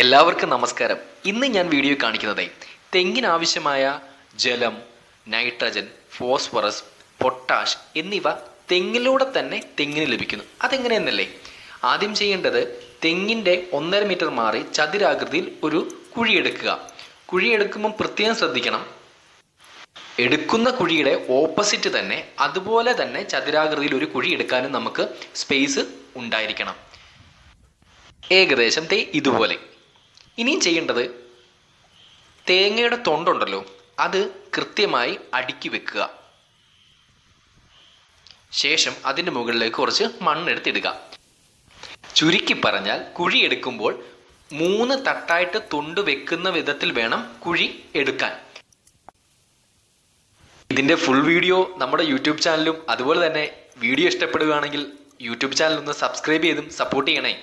എല്ലാവർക്കും നമസ്കാരം. ഇന്ന് ഞാൻ വീഡിയോ കാണിക്കുന്നത് തെങ്ങിനാവശ്യമായ ജലം നൈട്രജൻ ഫോസ്ഫറസ് പൊട്ടാഷ് എന്നിവ തെങ്ങിലൂടെ തന്നെ തെങ്ങിന് ലഭിക്കുന്നു. അതെങ്ങനെയെന്നല്ലേ? ആദ്യം ചെയ്യേണ്ടത് തെങ്ങിന്റെ ഒന്നര മീറ്റർ മാറി ചതുരാകൃതിയിൽ ഒരു കുഴിയെടുക്കുക കുഴിയെടുക്കുമ്പോൾ പ്രത്യേകം ശ്രദ്ധിക്കണം. എടുക്കുന്ന കുഴിയുടെ ഓപ്പോസിറ്റ് തന്നെ അതുപോലെ തന്നെ ചതുരാകൃതിയിൽ ഒരു കുഴി എടുക്കാനും നമുക്ക് സ്പേസ് ഉണ്ടായിരിക്കണം. ഏകദേശം തേ ഇതുപോലെ. ഇനിയും ചെയ്യേണ്ടത് തേങ്ങയുടെ തൊണ്ടുണ്ടല്ലോ അത് കൃത്യമായി അടുക്കി വെക്കുക. ശേഷം അതിന്റെ മുകളിലേക്ക് കുറച്ച് മണ്ണെടുത്തിടുക ചുരുക്കി പറഞ്ഞാൽ കുഴി എടുക്കുമ്പോൾ മൂന്ന് തട്ടായിട്ട് തൊണ്ട് വെക്കുന്ന വിധത്തിൽ വേണം കുഴി എടുക്കാൻ. ഇതിന്റെ ഫുൾ വീഡിയോ നമ്മുടെ യൂട്യൂബ് ചാനലും അതുപോലെ തന്നെ വീഡിയോ ഇഷ്ടപ്പെടുകയാണെങ്കിൽ യൂട്യൂബ് ചാനൽ ഒന്ന് സബ്സ്ക്രൈബ് ചെയ്തും സപ്പോർട്ട് ചെയ്യണേ.